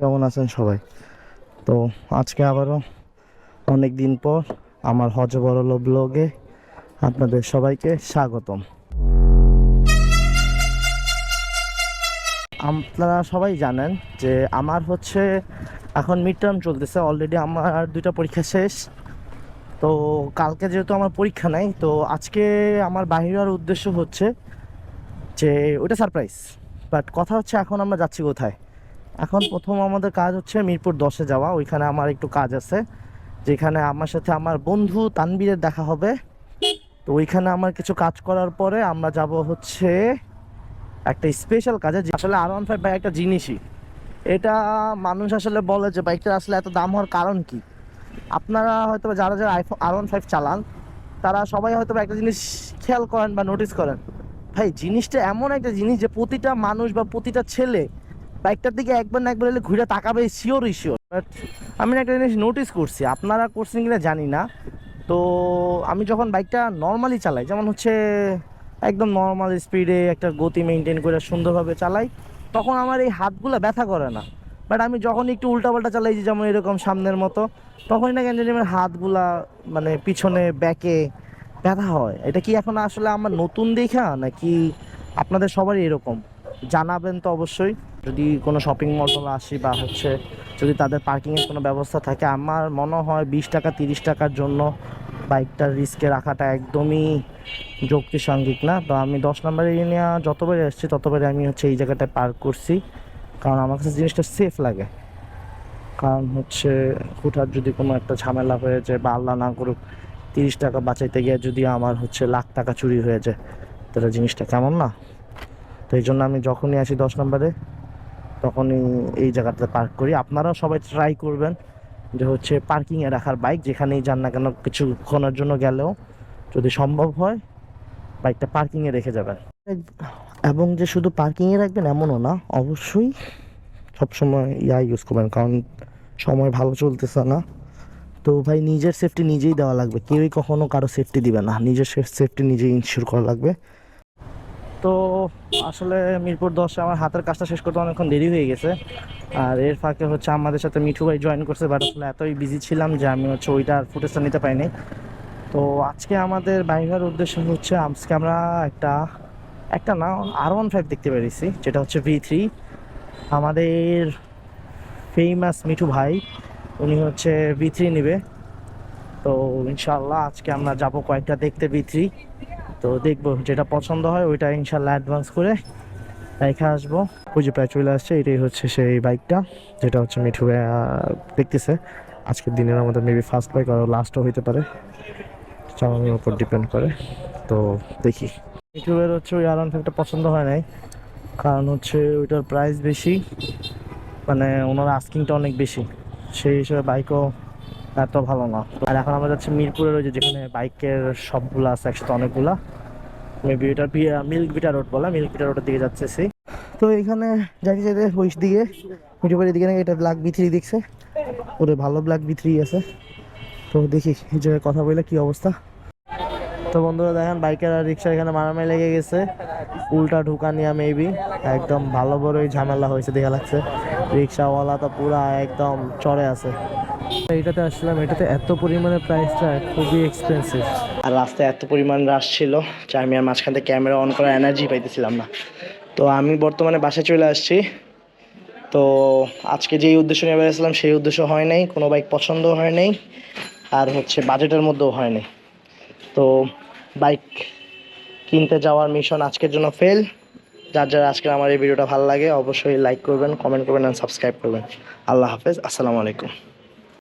কেমন আছেন সবাই? তো আজকে আবারও অনেক দিন পর আমার হজ বড়ল ব্লগে আপনাদের সবাইকে স্বাগতম। আপনারা সবাই জানেন যে আমার হচ্ছে এখন মিড টার্ম চলতেছে অলরেডি আমার দুইটা পরীক্ষা শেষ। তো কালকে যেহেতু আমার পরীক্ষা নাই, তো আজকে আমার বাহির হওয়ার উদ্দেশ্য হচ্ছে যে ওটা সারপ্রাইজ বাট কথা হচ্ছে এখন আমরা যাচ্ছি কোথায়? এখন প্রথম আমাদের কাজ হচ্ছে মিরপুর দশে যাওয়া, ওইখানে আমার একটু কাজ আছে, যেখানে আমার সাথে আমার বন্ধু তানবীরের দেখা হবে। তো ওইখানে আমার কিছু কাজ করার পরে আমরা যাব হচ্ছে একটা স্পেশাল কাজে আসলে আর ওয়ান ফাইভ বাইক একটা জিনিসই। এটা মানুষ আসলে বলে যে বাইকটা আসলে এত দাম হওয়ার কারণ কি? আপনারা হয়তো যারা যারা আইফোন আর ওয়ান ফাইভ চালান, তারা সবাই হয়তো একটা জিনিস খেয়াল করেন বা নোটিস করেন। ভাই, জিনিসটা এমন একটা জিনিস যে প্রতিটা মানুষ বা প্রতিটা ছেলে বাইকটার দিকে একবার না একবার এলে ঘুরে তাকাবে শিওরই শিওর বাট আমি না একটা জিনিস নোটিস করছি, আপনারা করছেন কিনা জানি না। তো আমি যখন বাইকটা নর্মালি চালাই, যেমন হচ্ছে একদম নর্মাল স্পিডে একটা গতি মেনটেন করে সুন্দরভাবে চালাই, তখন আমার এই হাতগুলো ব্যথা করে না। বাট আমি যখন একটু উল্টাপাল্টা চালাই যেমন এরকম সামনের মতো, তখনই না কেন আমার হাতগুলা মানে পিছনে ব্যাকে ব্যথা হয়। এটা কি এখন আসলে আমার নতুন দেখা, নাকি আপনাদের সবারই এরকম? জানাবেন তো অবশ্যই। যদি কোনো শপিং মল টল আসি বা হচ্ছে যদি তাদের পার্কিংয়ের কোনো ব্যবস্থা থাকে, আমার মনে হয় বিশ টাকা, তিরিশ টাকার জন্য বাইকটার রিস্কে রাখাটা একদমই যুক্তিসাঙ্গিক না। তো আমি দশ নম্বরে নিয়ে যতবারই এসেছি ততবারই আমি হচ্ছে এই জায়গাটায় পার্ক করছি। কারণ আমার কাছে জিনিসটা সেফ লাগে। কারণ হচ্ছে হুঠাৎ যদি কোনো একটা ঝামেলা হয়ে যায় বা আল্লাহ না করুক, তিরিশ টাকা বাঁচাইতে গিয়ে যদি আমার হচ্ছে লাখ টাকা চুরি হয়ে যায়, তাহলে জিনিসটা কেমন না? তো এই জন্য আমি যখনই আসি দশ নম্বরে তখনই এই জায়গাটাতে পার্ক করি। আপনারাও সবাই ট্রাই করবেন যে হচ্ছে পার্কিংয়ে রাখার বাইক যেখানেই যান না কেন কিছুক্ষণের জন্য গেলেও যদি সম্ভব হয় বাইকটা পার্কিংয়ে রেখে যাবেন। এবং যে শুধু পার্কিংয়ে রাখবেন এমনও না, অবশ্যই সবসময় ইয়া ইউজ করবেন, কারণ সময় ভালো চলতেছে না। তো ভাই, নিজের সেফটি নিজেই দেওয়া লাগবে। কেউই কখনো কারও সেফটি দিবে না। নিজের সেফটি নিজেই ইনশিওর করা লাগবে। তো আসলে মিরপুর দশে আমার হাতের কাজটা শেষ করতে অনেকক্ষণ দেরি হয়ে গেছে। আর এর ফাঁকে হচ্ছে আমাদের সাথে মিঠু ভাই জয়েন করছে বাট আসলে এতই বিজি ছিলাম যে আমি হচ্ছে ওইটার ফুটেজটা নিতে পারিনি। তো আজকে আমাদের বাইরের উদ্দেশ্য হচ্ছে আজকে আমরা একটা একটা না আর ওয়ান ফাইভ দেখতে পেরেছি যেটা হচ্ছে ভি থ্রি আমাদের ফেমাস মিঠু ভাই, উনি হচ্ছে ভি থ্রি নেবে। তো ইনশাল্লাহ আজকে আমরা যাব কয়েকটা দেখতে ভি থ্রি তো দেখব যেটা পছন্দ হয়, ওইটা ইনশাল্লাহ অ্যাডভান্স করে রেখে আসব। যে প্রায় চলে আসছে, এটাই হচ্ছে সেই বাইকটা যেটা হচ্ছে মিঠু দেখতেছে। আজকের দিনের আমাদের মেবি ফার্স্ট বাইক আর লাস্টও হইতে পারে। চালানোর উপর ডিপেন্ড করে। তো দেখি। মিঠু ভাইয়ের হচ্ছে ওই আরাম ফাইভটা পছন্দ হয় নাই, কারণ হচ্ছে ওইটার প্রাইস বেশি মানে ওনার আস্কিংটা অনেক বেশি। সেই হিসেবে বাইকও এত ভালো না। আর এখন আমরা যাচ্ছি মিরপুরের ওই যে যেখানে বাইকের সবগুলো আছে, একসাথে অনেকগুলা। মেবি এটা মিল্ক বিটা রোড বলা মিল্ক বিটা রোডের দিকে যাচ্ছে। তো এখানে যাইতে যাইতে ওই দিকে মিঠুবাড়ির দিকে নাকি এটা ব্ল্যাক বি থ্রি দেখছে। ওরে ভালো ব্ল্যাক বি থ্রি আছে। তো দেখি, এই জায়গায় কথা বলে কি অবস্থা। তো বন্ধুরা দেখেন, বাইকের আর রিক্সা এখানে মারামারি লেগে গেছে। উল্টা ঢুকা নিয়ে মেবি একদম ভালো বড়ই ঝামেলা হয়েছে, দেখা লাগছে। রিক্সাওয়ালা তো পুরা একদম চড়ে আছে। এইটাতে আসলাম, এটাতে এত পরিমাণে প্রাইসটা খুবই এক্সপেন্সিভ আর রাস্তায় এত পরিমাণ রাশ ছিল যে আমি আর মাঝখান থেকে ক্যামেরা অন করার এনার্জি পাইতেছিলাম না। তো আমি বর্তমানে বাসায় চলে আসছি। তো আজকে যেই উদ্দেশ্য নিয়ে বেরিয়েছিলাম সেই উদ্দেশ্য হয় নাই, কোনো বাইক পছন্দ হয় নাই, আর হচ্ছে বাজেটের মধ্যেও হয় নাই। তো বাইক কিনতে যাওয়ার মিশন আজকের জন্য ফেল যার যার আজকের আমার এই ভিডিওটা ভালো লাগে, অবশ্যই লাইক করবেন কমেন্ট করবেন অ্যান্ড সাবস্ক্রাইব করবেন। আল্লাহ হাফেজ, আসসালামু আলাইকুম।